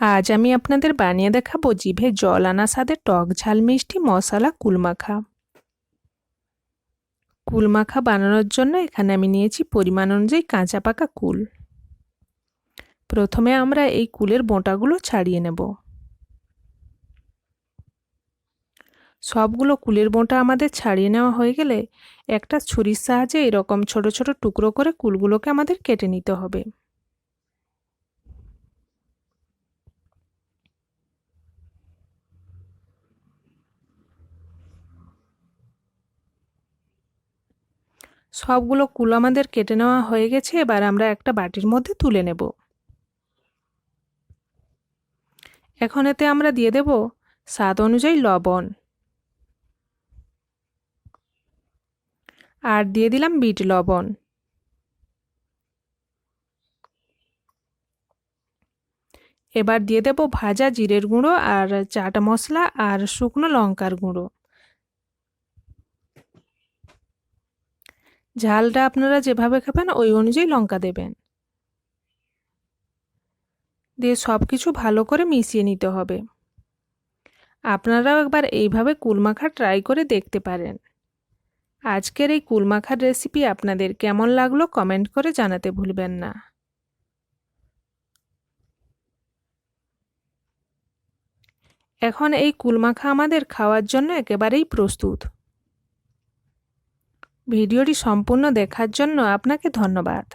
আজ আমি আপনাদের বানিয়ে দেখাবো জিভে জল আনা স্বাদে টক ঝাল, মিষ্টি মশলা, কুলমাখা। কুলমাখা বানানোর জন্য এখানে আমি নিয়েছি পরিমাণ অনুযায়ী কাঁচা পাকা কুল। প্রথমে আমরা এই কুলের বোঁটাগুলো ছাড়িয়ে নেব। সবগুলো কুলের বোঁটা আমাদের ছাড়িয়ে নেওয়া হয়ে গেলে একটা ছুরির সাহায্যে এরকম ছোট ছোট টুকরো করে কুলগুলোকে আমাদের কেটে নিতে হবে। সবগুলো কুল আমাদের কেটে নেওয়া হয়ে গেছে, এবার আমরা একটা বাটির মধ্যে তুলে নেব। এখন এতে আমরা দিয়ে দেব স্বাদ অনুযায়ী লবণ। আর দিয়ে দিলাম বিট লবণ। এবার দিয়ে দেব ভাজা জিরের গুঁড়ো আর চাট মশলা আর শুকনো লঙ্কার গুঁড়ো। ঝালটা আপনারা যেভাবে খাবেন, ওই অনুযায়ী লঙ্কা দেবেন। দিয়ে সব কিছু ভালো করে মিশিয়ে নিতে হবে। আপনারাও একবার এইভাবে কুলমাখা ট্রাই করে দেখতে পারেন। আজকের এই কুলমাখার রেসিপি আপনাদের কেমন লাগল কমেন্ট করে জানাতে ভুলবেন না। এখন এই কুলমাখা আমাদের খাওয়ার জন্য একেবারেই প্রস্তুত। ভিডিওটি সম্পূর্ণ দেখার জন্য আপনাকে ধন্যবাদ।